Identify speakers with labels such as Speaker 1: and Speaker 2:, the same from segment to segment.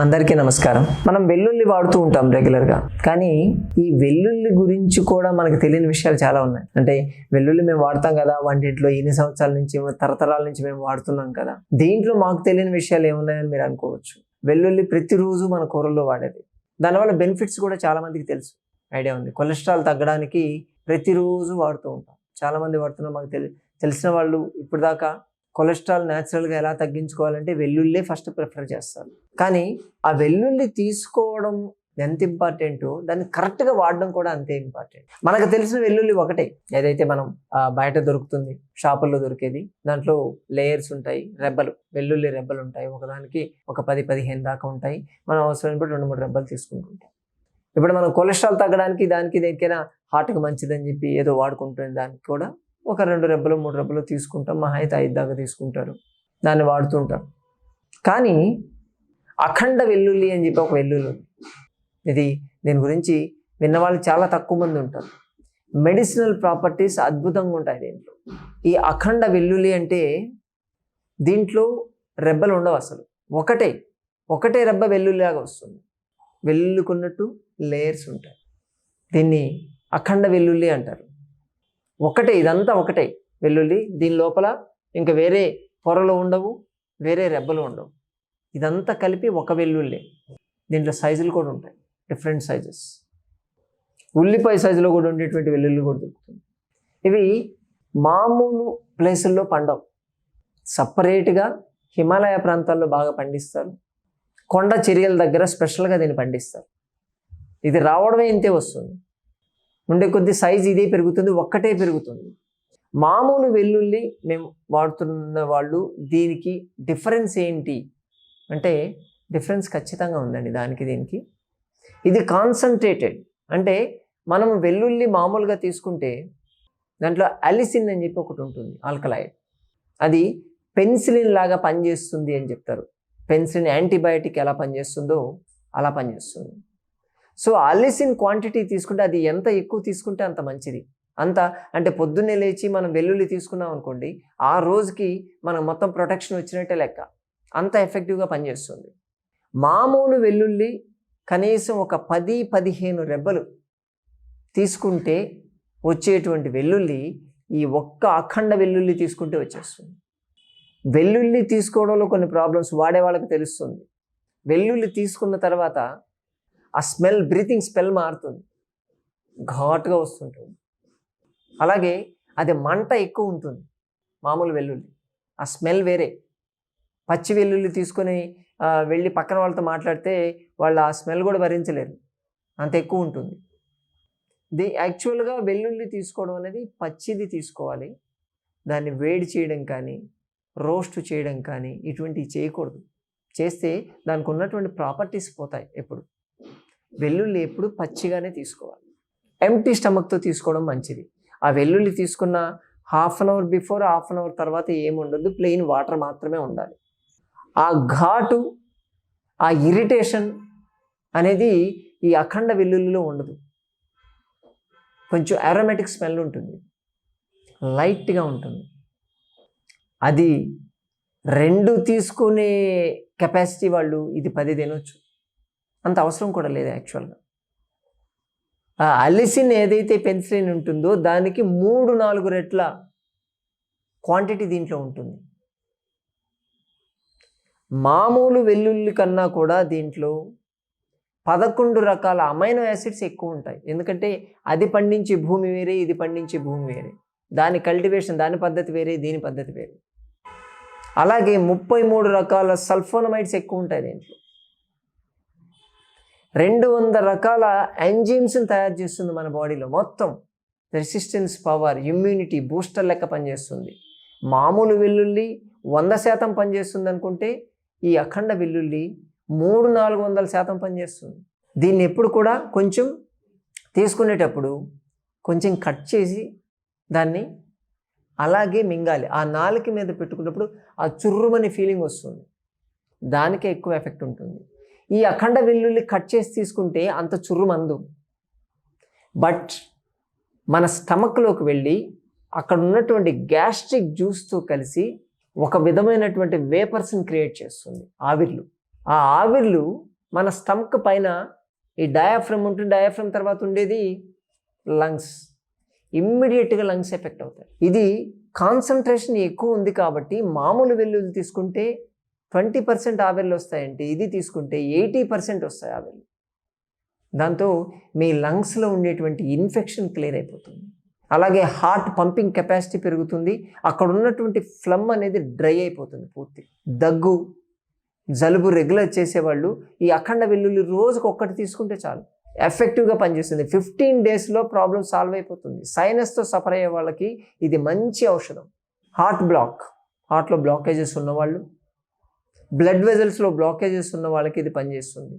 Speaker 1: అందరికీ నమస్కారం. మనం వెల్లుల్లి వాడుతూ ఉంటాం రెగ్యులర్గా కానీ ఈ వెల్లుల్లి గురించి కూడా మనకు తెలియని విషయాలు చాలా ఉన్నాయి. అంటే వెల్లుల్లి మేము వాడతాం కదా వంటింట్లో ఎన్ని సంవత్సరాల నుంచి తరతరాల నుంచి మేము వాడుతున్నాం కదా. దీంట్లో మాకు తెలియని విషయాలు ఏమున్నాయని మీరు అనుకోవచ్చు. వెల్లుల్లి ప్రతిరోజు మన కూరల్లో వాడేది. దానివల్ల బెనిఫిట్స్ కూడా చాలామందికి తెలుసు. ఐడియా ఉంది. కొలెస్ట్రాల్ తగ్గడానికి ప్రతిరోజు వాడుతూ ఉంటాం. చాలామంది వాడుతున్నాం మాకు తెలి తెలిసిన వాళ్ళు ఇప్పుడు దాకా కొలెస్ట్రాల్ న్యాచురల్గా ఎలా తగ్గించుకోవాలంటే వెల్లుల్లి ఫస్ట్ ప్రిఫర్ చేస్తారు. కానీ ఆ వెల్లుల్లి తీసుకోవడం ఎంత ఇంపార్టెంటో దాన్ని కరెక్ట్గా వాడడం కూడా అంతే ఇంపార్టెంట్. మనకు తెలిసిన వెల్లుల్లి ఒకటే. ఏదైతే మనం బయట దొరుకుతుంది షాపుల్లో దొరికేది దాంట్లో లేయర్స్ ఉంటాయి రెబ్బలు వెల్లుల్లి రెబ్బలు ఉంటాయి. ఒకదానికి ఒక పది పదిహేను దాకా ఉంటాయి. మనం అవసరమైన బట్టి రెండు మూడు రెబ్బలు తీసుకుంటుంటాం. ఇప్పుడు మనం కొలెస్ట్రాల్ తగ్గడానికి దానికి దేనికైనా హార్ట్కి మంచిదని చెప్పి ఏదో వాడుకుంటుంది దానికి కూడా ఒక రెండు రెబ్బలు మూడు రెబ్బలు తీసుకుంటాం. మహా అయితే ఐదు దాకా తీసుకుంటారు. దాన్ని వాడుతుంటారు కానీ అఖండ వెల్లుల్లి అని చెప్పి ఒక వెల్లుల్లి ఉంది. ఇది దీని గురించి విన్నవాళ్ళు చాలా తక్కువ మంది ఉంటారు. మెడిసినల్ ప్రాపర్టీస్ అద్భుతంగా ఉంటాయి దీంట్లో. ఈ అఖండ వెల్లుల్లి అంటే దీంట్లో రెబ్బలు ఉండవు అసలు. ఒకటే ఒకటే రెబ్బ వెల్లుల్లిలాగా వస్తుంది. వెల్లుల్లికున్నట్టు లేయర్స్ ఉంటాయి. దీన్ని అఖండ వెల్లుల్లి అంటారు. ఒకటే ఇదంతా ఒకటే వెల్లుల్లి. దీని లోపల ఇంకా వేరే పొరలు ఉండవు వేరే రెబ్బలు ఉండవు. ఇదంతా కలిపి ఒక వెల్లుల్లి. దీంట్లో సైజులు కూడా ఉంటాయి. Different sizes. ఉల్లిపాయ సైజులో కూడా ఉండేటువంటి వెల్లుల్లి కూడా దొరుకుతుంది. ఇవి మామూలు ప్లేసుల్లో పండవు. సపరేట్గా హిమాలయ ప్రాంతాల్లో బాగా పండిస్తారు. కొండ చర్యల దగ్గర స్పెషల్గా దీన్ని పండిస్తారు. ఇది రావడమే ఇంతే వస్తుంది. ఉండే కొద్ది సైజు ఇదే పెరుగుతుంది ఒక్కటే పెరుగుతుంది. మామూలు వెల్లుల్లి మేము వాడుతున్న వాళ్ళు దీనికి డిఫరెన్స్ ఏంటి? అంటే డిఫరెన్స్ ఖచ్చితంగా ఉందండి దానికి దీనికి. ఇది కాన్సన్ట్రేటెడ్ అంటే మనం వెల్లుల్లి మామూలుగా తీసుకుంటే దాంట్లో అలిసిన్ అని చెప్పి ఒకటి ఉంటుంది ఆల్కలైడ్ అది పెన్సిలిన్ లాగా పనిచేస్తుంది అని చెప్తారు. పెన్సిలిన్ యాంటీబయాటిక్ ఎలా పనిచేస్తుందో అలా పనిచేస్తుంది. సో ఆలిసిన్ క్వాంటిటీ తీసుకుంటే అది ఎంత ఎక్కువ తీసుకుంటే అంత మంచిది. అంత అంటే పొద్దున్నే లేచి మనం వెల్లుల్లి తీసుకున్నాం అనుకోండి ఆ రోజుకి మనం మొత్తం ప్రొటెక్షన్ వచ్చినట్టే లెక్క. అంత ఎఫెక్టివ్గా పనిచేస్తుంది. మామూలు వెల్లుల్లి కనీసం ఒక పది పదిహేను రెబ్బలు తీసుకుంటే వచ్చేటువంటి వెల్లుల్లి ఈ ఒక్క అఖండ వెల్లుల్లి తీసుకుంటే వచ్చేస్తుంది. వెల్లుల్లి తీసుకోవడంలో కొన్ని ప్రాబ్లమ్స్ వాడే వాళ్ళకి తెలుస్తుంది. వెల్లుల్లి తీసుకున్న తర్వాత ఆ స్మెల్ బ్రీతింగ్ స్మెల్ మారుతుంది. ఘాటుగా వస్తుంటుంది. అలాగే అది మంట ఎక్కువ ఉంటుంది మామూలు వెల్లుల్లి. ఆ స్మెల్ వేరే. పచ్చి వెల్లుల్లి తీసుకొని వెళ్ళి పక్కన వాళ్ళతో మాట్లాడితే వాళ్ళు ఆ స్మెల్ కూడా భరించలేరు. అంత ఎక్కువ ఉంటుంది. ది యాక్చువల్గా వెల్లుల్లి తీసుకోవడం అనేది పచ్చిది తీసుకోవాలి. దాన్ని వేడి చేయడం కానీ రోస్ట్ చేయడం కానీ ఇటువంటివి చేయకూడదు. చేస్తే దానికి ఉన్నటువంటి ప్రాపర్టీస్ పోతాయి ఎప్పుడు. వెల్లుల్లి ఎప్పుడు పచ్చిగానే తీసుకోవాలి. ఎంటీ స్టమక్తో తీసుకోవడం మంచిది. ఆ వెల్లుల్లి తీసుకున్న half an hour before half an hour తర్వాత ఏముండదు ప్లెయిన్ వాటర్ మాత్రమే ఉండాలి. ఆ ఘాటు ఆ ఇరిటేషన్ అనేది ఈ అఖండ వెల్లుల్లిలో ఉండదు. కొంచెం అరోమేటిక్ స్మెల్ ఉంటుంది. లైట్గా ఉంటుంది. అది రెండు తీసుకునే కెపాసిటీ వాళ్ళు ఇది పది తినొచ్చు. అంత అవసరం కూడా లేదు యాక్చువల్గా. ఆ అలిసిన్ ఏదైతే పెన్సిలిన్ ఉంటుందో దానికి మూడు నాలుగు రెట్ల క్వాంటిటీ దీంట్లో ఉంటుంది. మామూలు వెల్లుల్లి కన్నా కూడా దీంట్లో పదకొండు రకాల అమైనో యాసిడ్స్ ఎక్కువ ఉంటాయి. ఎందుకంటే అది పండించే భూమి వేరే ఇది పండించే భూమి వేరే. దాని కల్టివేషన్ దాని పద్ధతి వేరే దీని పద్ధతి వేరే. అలాగే ముప్పై మూడు రకాల సల్ఫోనమైడ్స్ ఎక్కువ ఉంటాయి దీంట్లో. రెండు వందల రకాల ఎంజిమ్స్ని తయారు చేస్తుంది మన బాడీలో. మొత్తం రెసిస్టెన్స్ పవర్ ఇమ్యూనిటీ బూస్టర్ లెక్క పనిచేస్తుంది. మామూలు వెల్లుల్లి వంద శాతం పనిచేస్తుంది అనుకుంటే ఈ అఖండ వెల్లుల్లి మూడు నాలుగు వందల శాతం పనిచేస్తుంది. దీన్ని ఎప్పుడు కూడా కొంచెం తీసుకునేటప్పుడు కొంచెం కట్ చేసి దాన్ని అలాగే మింగాలి. ఆ నాలుక మీద పెట్టుకున్నప్పుడు ఆ చుర్రుమని ఫీలింగ్ వస్తుంది. దానికే ఎక్కువ ఎఫెక్ట్ ఉంటుంది. ఈ అఖండ వెల్లుల్లి కట్ చేసి తీసుకుంటే అంత చుర్రుమందు బట్ మన స్టమక్లోకి వెళ్ళి అక్కడ ఉన్నటువంటి గ్యాస్ట్రిక్ జ్యూస్తో కలిసి ఒక విధమైనటువంటి వేపర్స్ని క్రియేట్ చేస్తుంది ఆవిర్లు. ఆ ఆవిర్లు మన స్టమక్ పైన ఈ డయాఫ్రమ్ ఉంటుంది డయాఫ్రమ్ తర్వాత ఉండేది లంగ్స్. ఇమ్మీడియట్గా లంగ్స్ ఎఫెక్ట్ అవుతాయి. ఇది కాన్సన్ట్రేషన్ ఎక్కువ ఉంది కాబట్టి మామూలు వెల్లుల్లి తీసుకుంటే ట్వంటీ పర్సెంట్ ఆవిర్లు వస్తాయంటే ఇది తీసుకుంటే ఎయిటీ పర్సెంట్ వస్తాయి ఆవిర్లు. దాంతో మీ లంగ్స్లో ఉండేటువంటి ఇన్ఫెక్షన్ క్లియర్ అయిపోతుంది. అలాగే హార్ట్ పంపింగ్ కెపాసిటీ పెరుగుతుంది. అక్కడ ఉన్నటువంటి ఫ్లమ్ అనేది డ్రై అయిపోతుంది పూర్తి. దగ్గు జలుబు రెగ్యులర్ చేసేవాళ్ళు ఈ అఖండ వెల్లుల్లి రోజుకు ఒక్కటి తీసుకుంటే చాలు. ఎఫెక్టివ్గా పనిచేస్తుంది. ఫిఫ్టీన్ డేస్లో ప్రాబ్లం సాల్వ్ అయిపోతుంది. సైనస్తో సఫర్ అయ్యే వాళ్ళకి ఇది మంచి ఔషధం. Heart block. హార్ట్లో బ్లాకేజెస్ ఉన్నవాళ్ళు బ్లడ్ వెజల్స్లో బ్లాకేజెస్ ఉన్న వాళ్ళకి ఇది పనిచేస్తుంది.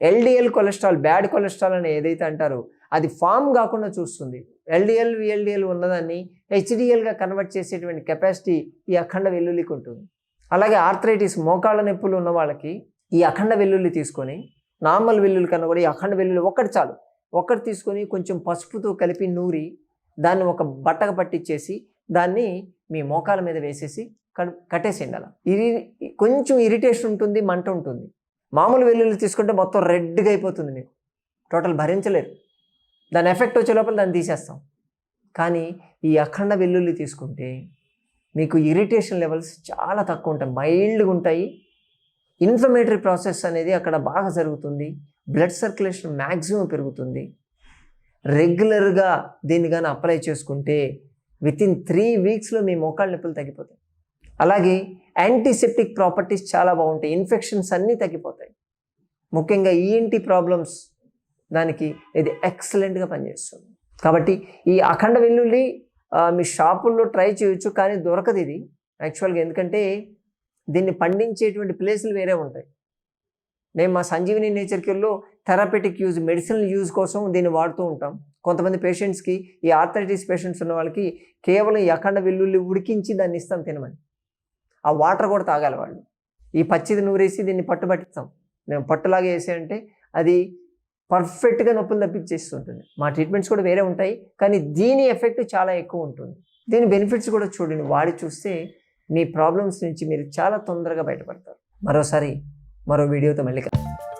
Speaker 1: ఎల్డిఎల్ కొలెస్ట్రాల్ బ్యాడ్ కొలెస్ట్రాల్ అని ఏదైతే అంటారో అది ఫామ్ కాకుండా చూస్తుంది. ఎల్డిఎల్ విఎల్డిఎల్ ఉన్నదాన్ని హెచ్డిఎల్గా కన్వర్ట్ చేసేటువంటి కెపాసిటీ ఈ అఖండ వెల్లుల్లికి ఉంటుంది. అలాగే ఆర్థరైటిస్ మోకాళ్ళ నొప్పులు ఉన్న వాళ్ళకి ఈ అఖండ వెల్లుల్లి తీసుకొని నార్మల్ వెల్లుల్లి కన్నా కూడా ఈ అఖండ వెల్లుల్లి ఒక్కటి చాలు. ఒక్కటి తీసుకొని కొంచెం పసుపుతో కలిపి నూరి దాన్ని ఒక బట్టకు పట్టించేసి దాన్ని మీ మోకాల మీద వేసేసి కట్టేసేయండి అలా. ఇది కొంచెం ఇరిటేషన్ ఉంటుంది మంట ఉంటుంది. మామూలు వెల్లుల్లి తీసుకుంటే మొత్తం రెడ్గా అయిపోతుంది మీకు. టోటల్ భరించలేరు. దాని ఎఫెక్ట్ వచ్చే లోపల దాన్ని తీసేస్తాం. కానీ ఈ అఖండ వెల్లుల్లి తీసుకుంటే మీకు ఇరిటేషన్ లెవెల్స్ చాలా తక్కువ ఉంటాయి. మైల్డ్గా ఉంటాయి. ఇన్ఫ్లమేటరీ ప్రాసెస్ అనేది అక్కడ బాగా జరుగుతుంది. బ్లడ్ సర్క్యులేషన్ మ్యాక్సిమం పెరుగుతుంది. రెగ్యులర్గా దీన్ని కానీ అప్లై చేసుకుంటే విత్ ఇన్ త్రీ వీక్స్లో మీ మోకాళ్ళ నొప్పులు తగ్గిపోతాయి. అలాగే యాంటీసెప్టిక్ ప్రాపర్టీస్ చాలా బాగుంటాయి. ఇన్ఫెక్షన్స్ అన్నీ తగ్గిపోతాయి. ముఖ్యంగా ఈఎన్టీ ప్రాబ్లమ్స్ దానికి ఇది ఎక్సలెంట్గా పనిచేస్తుంది. కాబట్టి ఈ అఖండ వెల్లుల్లి మీ షాపుల్లో ట్రై చేయొచ్చు కానీ దొరకదు ఇది. యాక్చువల్గా ఎందుకంటే దీన్ని పండించేటువంటి ప్లేసులు వేరే ఉంటాయి. మేము మా సంజీవిని నేచర్ కేర్లో థెరపెటిక్ యూజ్ మెడిసినల్ యూజ్ కోసం దీన్ని వాడుతూ ఉంటాం. కొంతమంది పేషెంట్స్కి ఈ ఆర్థరైటిస్ పేషెంట్స్ ఉన్న వాళ్ళకి కేవలం ఈ అఖండ వెల్లుల్లి ఉడికించి దాన్ని ఇస్తాం తినమని. ఆ వాటర్ కూడా తాగాలి వాళ్ళు. ఈ పచ్చిది నూరేసి దీన్ని పట్టుబట్టిస్తాం మేము పట్టులాగా వేసి అంటే అది పర్ఫెక్ట్గా నొప్పులు తప్పించేస్తుంటుంది. మా ట్రీట్మెంట్స్ కూడా వేరే ఉంటాయి కానీ దీని ఎఫెక్ట్ చాలా ఎక్కువ ఉంటుంది. దీని బెనిఫిట్స్ కూడా చూడండి. వాడి చూస్తే మీ ప్రాబ్లమ్స్ నుంచి మీరు చాలా తొందరగా బయటపడతారు. మరోసారి మరో వీడియోతో మళ్ళీ కలుద్దాం.